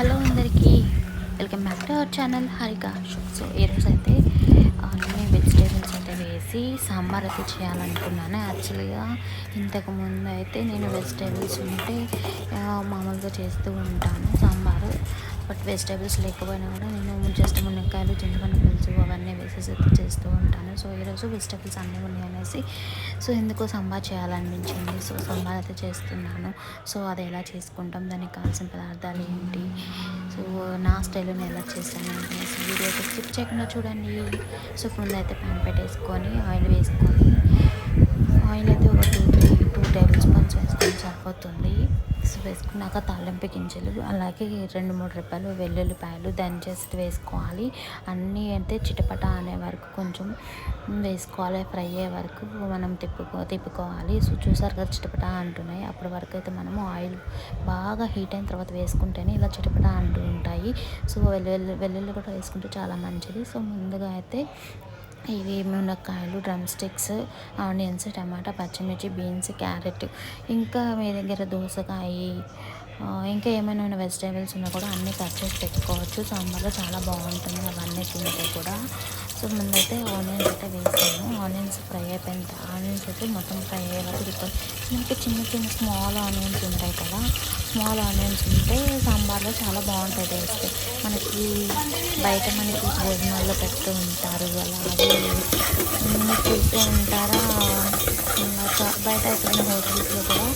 Hello అందరికీ. Welcome back to our channel Harika so ఈరోజు అయితే అన్ని వెజిటేబుల్స్ అయితే వేసి సాంబార్ అయితే చేయాలనుకున్నాను. యాక్చువల్గా ఇంతకుముందు అయితే నేను వెజిటేబుల్స్ ఉంటే మామూలుగా చేస్తూ ఉంటాను సాంబారు. బట్ వెజిటేబుల్స్ లేకపోయినా కూడా నేను జస్ట్ మునక్కాయలు చింతపండు పులుసు అవన్నీ వేసేసి చేస్తూ ఉంటాను. సో ఈరోజు వెజిటేబుల్స్ అన్నీ ఉన్నాయి అనేసి సో ఎందుకో సాంబార్ చేయాలనిపించింది. సో సాంబార్ అయితే చేస్తున్నాను. సో అది ఎలా చేసుకుంటాం దానికి కావాల్సిన పదార్థాలు ఏంటి? సో నా స్టైల్లో నేను ఎలా చేస్తాను అనేసి వీడియో స్కిప్ చేయకుండా చూడండి. సో ముందు అయితే ప్యాన్ పెట్టేసుకొని ఆయిల్ వేసుకొని ఆయిల్ అయితే ఒక two three two tablespoons వేసుకొని సరిపోతుంది. వేసుకున్నాక తాలింపు గింజలు అలాగే రెండు మూడు రూపాయలు వెల్లుల్లిపాయలు దంచేసి వేసుకోవాలి. అన్నీ అయితే చిటపట అనే వరకు కొంచెం వేసుకోవాలి ఫ్రై అయ్యే వరకు మనం తిప్పుకో తిప్పుకోవాలి. సో చూసారు కదా చిటపట అంటున్నాయి. అప్పటి వరకు అయితే మనము ఆయిల్ బాగా హీట్ అయిన తర్వాత వేసుకుంటేనే ఇలా చిటపట అంటూ ఉంటాయి. సో వెల్లుల్లి వెల్లుల్లి కూడా వేసుకుంటే చాలా మంచిది. సో ముందుగా అయితే ఇవి మునక్కాయలు డ్రమ్ స్టిక్స్ ఆనియన్స్ టమాటా పచ్చిమిర్చి బీన్స్ క్యారెట్. ఇంకా మీ దగ్గర దోసకాయ ఇంకా ఏమైనా వెజిటేబుల్స్ ఉన్నా కూడా అన్నీ కట్ చేసి పెట్టుకోవచ్చు సాంబార్లో చాలా బాగుంటుంది. అవన్నీ తింటే కూడా సో ముందైతే ఆనియన్స్ అయితే వేసాను. ఆనియన్స్ ఫ్రై అయిపోయిన ఆనియన్స్ అయితే మొత్తం ఫ్రై అయ్యే వరకు మనకి చిన్న చిన్న స్మాల్ ఆనియన్స్ ఉంటాయి కదా స్మాల్ ఆనియన్స్ ఉంటే సాంబార్లో చాలా బాగుంటుంది టేస్ట్. మనకి బయట మనకి భోజనాల్లో పెడుతూ ఉంటారు అలాగే చూస్తూ ఉంటారా? బయట ఎక్కడైనా హోటల్స్లో కూడా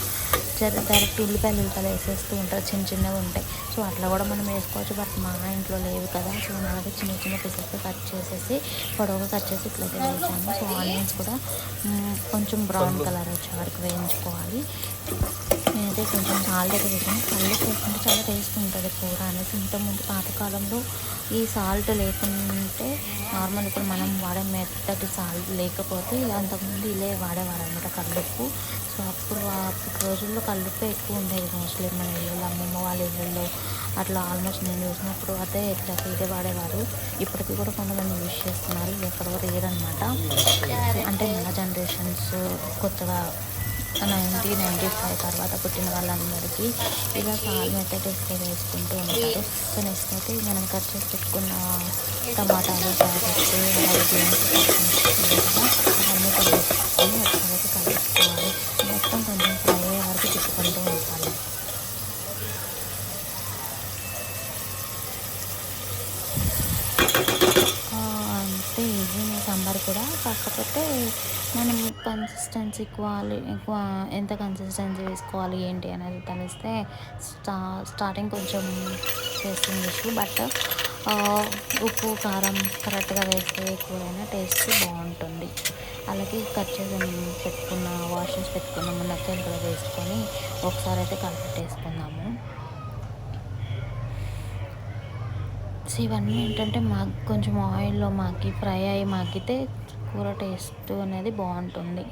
డైరెక్ట్ ఉల్లిపాయలు ఉల్లిపాయలు వేసేస్తూ ఉంటారు. చిన్న చిన్నగా ఉంటాయి. సో అట్లా కూడా మనం వేసుకోవచ్చు. బట్ మా ఇంట్లో లేవు కదా. సో నాది చిన్న చిన్న పీసెస్ కట్ చేసేసి పొడవుగా కట్ చేసి ఇట్లయితే వేసాము సో ఆనియన్స్ కూడా కొంచెం బ్రౌన్ కలర్ వచ్చే వరకు వేయించుకోవాలి. నేనైతే కొంచెం సాల్ట్ అయితే వేసాను సాల్ట్ వేసుకుంటే చాలా టేస్ట్ ఉంటుంది కూర అనేసి. ఇంతకుముందు పాతకాలంలో ఈ సాల్ట్ లేకుంటే నార్మల్ ఇప్పుడు మనం వాడే మెత్తటి సాల్ట్ లేకపోతే అంతకుముందు ఇలా వాడేవారు అనమాట కల్లుప్పు. సో అప్పుడు అప్పటి రోజుల్లో కళ్ళుప్పే ఎక్కువ ఉండేది మోస్ట్లీ మన ఇళ్ళలో అమ్మమ్మ వాళ్ళ ఇళ్ళల్లో. అట్లా ఆల్మోస్ట్ నేను చూసినప్పుడు అదే ఇట్లా ఇదే వాడేవారు. ఇప్పటికీ కూడా కొంతమంది యూజ్ చేస్తున్నారు. ఎక్కడో రేర్ అనమాట అంటే మన జనరేషన్స్ కొత్తగా నైంటీ నైంటీ ఫైవ్ తర్వాత పుట్టిన వాళ్ళందరికీ ఇలా పాలు మెథడ్ ఎక్కువ వేసుకుంటూ ఉంటారు. సో నెక్స్ట్ అయితే మనం కట్ చేసి పెట్టుకున్న టమాటాలు క్యారెట్స్ అలాగే బీన్స్ అవన్నీ కూడా వేసుకొని ఒకసారి కలుపుకోవాలి మొత్తం కొంచెం ఫ్రై అయ్యే వరకు తిప్పుకుంటూ ఉంటాను ఆ, అంతే ఈజీ సాంబార్ కూడా. కాకపోతే మనం కన్సిస్టెన్సీ క్వాలి ఎక్కువ ఎంత కన్సిస్టెన్సీ వేసుకోవాలి ఏంటి అనేది తెలిస్తే స్టా స్టార్టింగ్ కొంచెం టేస్టింగ్ ఇష్యూ. బట్ ఉప్పు కారం కరెక్ట్గా వేస్తే కూరైనా టేస్ట్ బాగుంటుంది. అలాగే కట్ చేసి పెట్టుకున్న వాషెస్ పెట్టుకున్న మునక్కాయలు కూడా వేసుకొని ఒకసారి అయితే కలిపెట్టేసుకుందాము సో ఇవన్నీ ఏంటంటే మాకు కొంచెం ఆయిల్లో మాకి ఫ్రై అయ్యి మాకితే కూర టేస్ట్ అనేది బాగుంటుంది.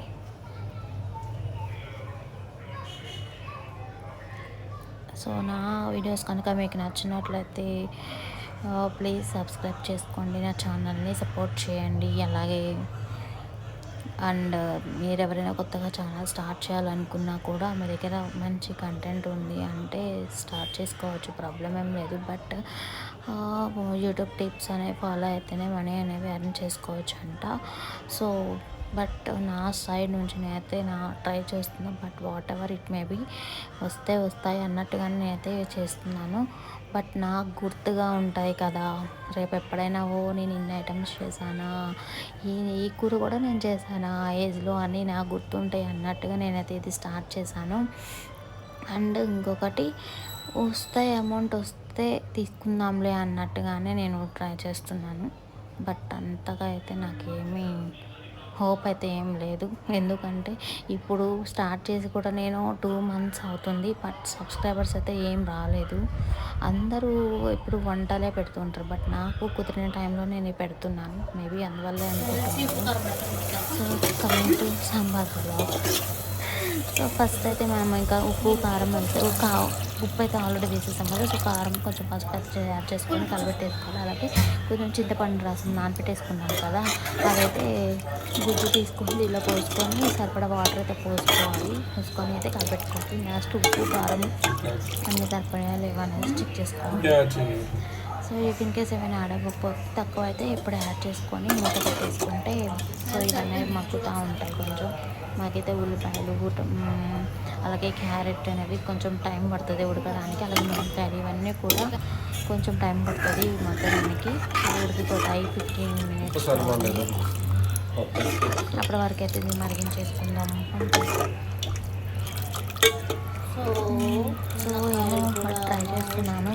సో నా వీడియోస్ కనుక మీకు నచ్చినట్లయితే ప్లీజ్ సబ్స్క్రైబ్ చేసుకోండి. నా ఛానల్ని సపోర్ట్ చేయండి. అలాగే అండ్ మీరు ఎవరైనా కొత్తగా ఛానల్ స్టార్ట్ చేయాలనుకున్నా కూడా మీ దగ్గర మంచి కంటెంట్ ఉంది అంటే స్టార్ట్ చేసుకోవచ్చు. ప్రాబ్లం ఏం లేదు. బట్ యూట్యూబ్ టిప్స్ అనేవి ఫాలో అయితేనే మనీ అనేవి ఎర్న్ చేసుకోవచ్చు అంట సో బట్ నా సైడ్ నుంచి నేనైతే నా ట్రై చేస్తున్నాను but whatever it may వస్తే వస్తాయి అన్నట్టుగానే నేనైతే చేస్తున్నాను. బట్ నాకు గుర్తుగా ఉంటాయి కదా రేపు ఎప్పుడైనా ఓ నేను ఇన్ని ఐటమ్స్ చేశానా ఈ ఈ కూర కూడా నేను చేశానా ఆ ఏజ్లో అని నాకు గుర్తుంటాయి అన్నట్టుగా నేనైతే ఇది స్టార్ట్ చేశాను. అండ్ ఇంకొకటి వస్తే అమౌంట్ వస్తే తీసుకుందాంలే అన్నట్టుగానే నేను ట్రై చేస్తున్నాను. బట్ అంతగా అయితే నాకేమీ హోప్ అయితే ఏం లేదు. ఎందుకంటే ఇప్పుడు స్టార్ట్ చేసి కూడా నేను టూ మంత్స్ అవుతుంది. బట్ సబ్స్క్రైబర్స్ అయితే ఏం రాలేదు. అందరూ ఇప్పుడు వంటలే పెడుతుంటారు. బట్ నాకు కుదిరిన టైంలో నేను పెడుతున్నాను. మేబీ అందువల్లే అనుకుంటున్నాను. So coming to sambar blog. So first అయితే మనం ఇంకా ఉప్పు కారం అంతే. కా ఉప్పు అయితే ఆల్రెడీ వేసేసాం కదా సో కారం కొంచెం పసుపు అయితే యాడ్ చేసుకొని కలబెట్టేసుకోవాలి. అలాగే కొంచెం చింతపండు రసం నానపెట్టేసుకున్నాం కదా అదైతే గుజ్జు తీసుకొని ఇలా పోసుకొని సరిపడా వాటర్ అయితే పోసుకోవాలి. పోసుకొని అయితే కలబెట్టుకోవాలి. నెక్స్ట్ ఉప్పు కారం అన్ని సరిపడా లేవనేది చెక్ చేసుకోవాలి. సో ఇఫ్ ఇన్ కేస్ ఏమైనా ఆడకపోతే తక్కువ అయితే ఇప్పుడు యాడ్ చేసుకొని మూత పెట్టేసుకుంటే సో ఇవన్నీ మగ్గుతూ ఉంటాయి కొంచెం. మాకైతే ఉల్లిపాయలు అలాగే క్యారెట్ అనేవి కొంచెం టైం పడుతుంది ఉడకడానికి. అలాగే మునక్కాయలు ఇవన్నీ కూడా కొంచెం టైం పడుతుంది మగ్గడానికి ఉడికిపోతాయి ఫిఫ్టీన్ మినిట్స్ అప్పటి వరకు అయితే ఇది మరిగించేసుకుందాం. సో సో ట్రై చేస్తున్నాను.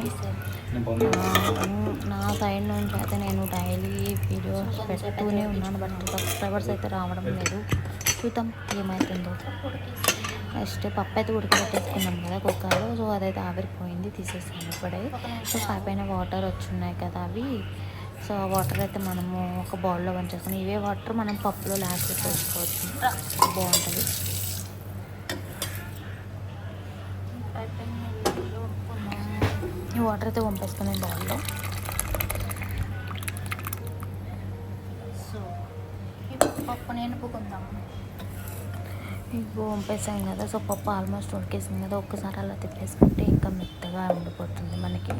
నా సైడ్ నుంచి అయితే నేను డైలీ వీడియోస్ పెడుతూనే ఉన్నాను బట్ సబ్స్క్రైబర్స్ అయితే రావడం లేదు. చూద్దాం ఏమవుతుందో నెక్స్ట్ పప్పు అయితే ఉడకబెట్టేసుకున్నాం కదా కుక్కర్లో సో అదైతే ఆవిరిపోయింది తీసేసాను ఇప్పుడే. సో పైపైన వాటర్ వచ్చున్నాయి కదా అవి. సో ఆ వాటర్ అయితే మనము ఒక బౌల్లో వంచేసుకుని ఇవే వాటర్ మనం పప్పులో లాస్ట్ చేసుకోవచ్చు బాగుంటుంది. వాటర్ అయితే పంపేసుకునే బౌల్లో సో ఇప్పుడు పప్పుని ఎనుపుకుందాం ఇప్పుడు పంపేసాం కదా సో పప్పు ఆల్మోస్ట్ ఉడికేసింది కదా ఒక్కసారి అలా తిప్పేసుకుంటే ఇంకా మెత్తగా ఉండిపోతుంది మనకి.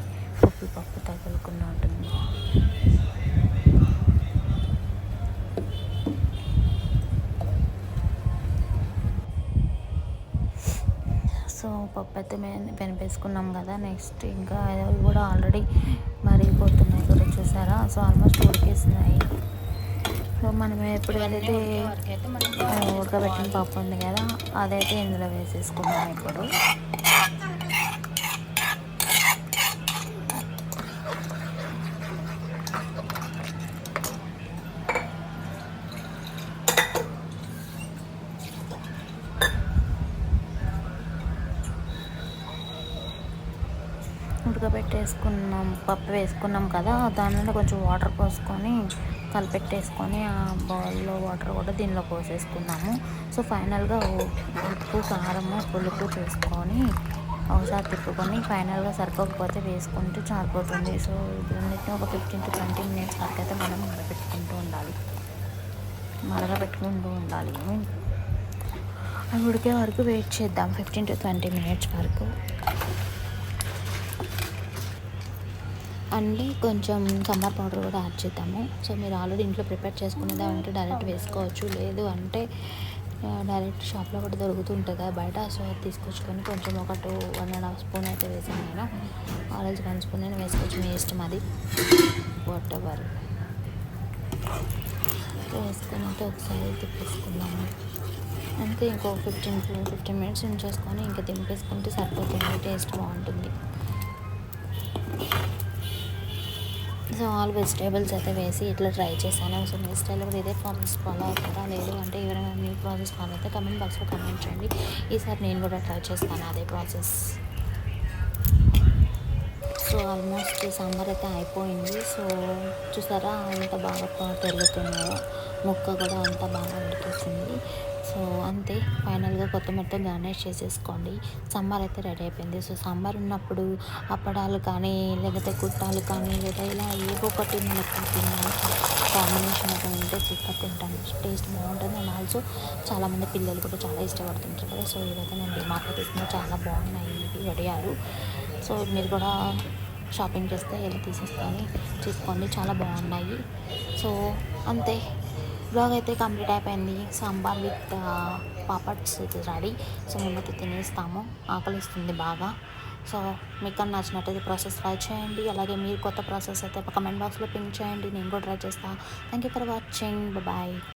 మేము పెనిపేసుకున్నాం కదా నెక్స్ట్ ఇంకా అవి కూడా ఆల్రెడీ మరిగిపోతున్నాయి కూడా చూసారా? So almost ఉడికేసినాయి. సో మనం ఎప్పుడు ఏదైతే ఉడకబెట్టిన పప్పు ఉంది కదా అదైతే ఇందులో వేసేసుకున్నాం ఇప్పుడు. ఉడకబెట్టేసుకున్నాం పప్పు వేసుకున్నాం కదా దానిలో కొంచెం వాటర్ పోసుకొని కలిపెట్టేసుకొని ఆ బౌల్లో వాటర్ కూడా దీనిలో పోసేసుకున్నాము. సో ఫైనల్గా ఉప్పు కారము పులుపు చూసుకొని ఒకసారి తిప్పుకొని ఫైనల్గా సరిపోకపోతే వేసుకుంటూ చారిపోతుంది. సో ఇవన్నిటిని ఒక ఫిఫ్టీన్ టు ట్వంటీ మినిట్స్ వరకు అయితే మనం మరగపెట్టుకుంటూ ఉండాలి. మరగపెట్టుకుంటూ ఉండాలి. అవి ఉడికే వరకు వెయిట్ చేద్దాం. ఫిఫ్టీన్ టు ట్వంటీ మినిట్స్ వరకు. అండ్ కొంచెం సాంబార్ పౌడర్ కూడా యాడ్ చేద్దాము. సో మీరు ఆల్రెడీ ఇంట్లో ప్రిపేర్ చేసుకునేదా అంటే డైరెక్ట్ వేసుకోవచ్చు. లేదు అంటే డైరెక్ట్ షాప్లో కూడా దొరుకుతుంటుంది బయట. సో అది తీసుకొచ్చుకొని కొంచెం ఒక two one and half spoon అయితే వేసాను నేను. ఆరెంజ్ వన్ స్పూన్ నేను వేసుకోవచ్చు మీ ఇష్టం అది. వాట్ ఎవర్ వేసుకొని అయితే ఒకసారి తిప్పేసుకున్నాము అంతే ఇంకో ఫిఫ్టీన్ ఫిఫ్టీన్ మినిట్స్ ఉంచేసుకొని ఇంకా దింపేసుకుంటే సరిపోతుంది. టేస్ట్ బాగుంటుంది. సో ఆల్ వెజిటేబుల్స్ అయితే వేసి ఇట్లా ట్రై చేశాను. సో మీ స్టైల్లో కూడా ఇదే ప్రాసెస్ ఫాలో అవుతారా? లేదు అంటే ఎవరైనా మీ ప్రాసెస్ ఫాలో అయితే కమెంట్ బాక్స్లో కమెంట్ చేయండి. ఈసారి నేను కూడా ట్రై చేస్తాను అదే ప్రాసెస్. సో ఆల్మోస్ట్ సాంబార్ అయితే అయిపోయింది. సో చూసారా అంత బాగా పెరుగుతున్నాయో ముక్క కూడా అంత బాగా ఉడికేసింది సో అంతే ఫైనల్గా కొత్తిమీరతో గార్నిష్ చేసేసుకోండి. సాంబార్ అయితే రెడీ అయిపోయింది. సో సాంబార్ ఉన్నప్పుడు అప్పడాలు కానీ లేకపోతే కుట్టాలు కానీ లేదా ఇలా ఏవో ఒకటి మనకు తినాలి కాంబినేషన్ అయితే ఉంటే సూపర్ తింటాను. టేస్ట్ బాగుంటుంది. అండ్ ఆల్సో చాలామంది పిల్లలు కూడా చాలా ఇష్టపడుతుంటారు కదా. సో ఇవైతే నేను డిమార్ట్లో తీసుకున్న చాలా బాగున్నాయి. ఇవి వడియాలు. సో మీరు కూడా షాపింగ్ చేస్తే వెళ్ళి తీసేసుకొని చూసుకోండి చాలా బాగున్నాయి. సో అంతే. బ్లాగ్ అయితే కంప్లీట్ అయిపోయింది. సాంబార్ విత్ పాపడ్స్ ఇది రెడీ. సో మేమైతే తినేస్తాము. ఆకలిస్తుంది బాగా. సో మీకు అని నచ్చినట్టయితే ప్రాసెస్ ట్రై చేయండి. అలాగే మీరు కొత్త ప్రాసెస్ అయితే కమెంట్ బాక్స్లో పింక్ చేయండి. నేను కూడా ట్రై చేస్తాను thank you for watching bye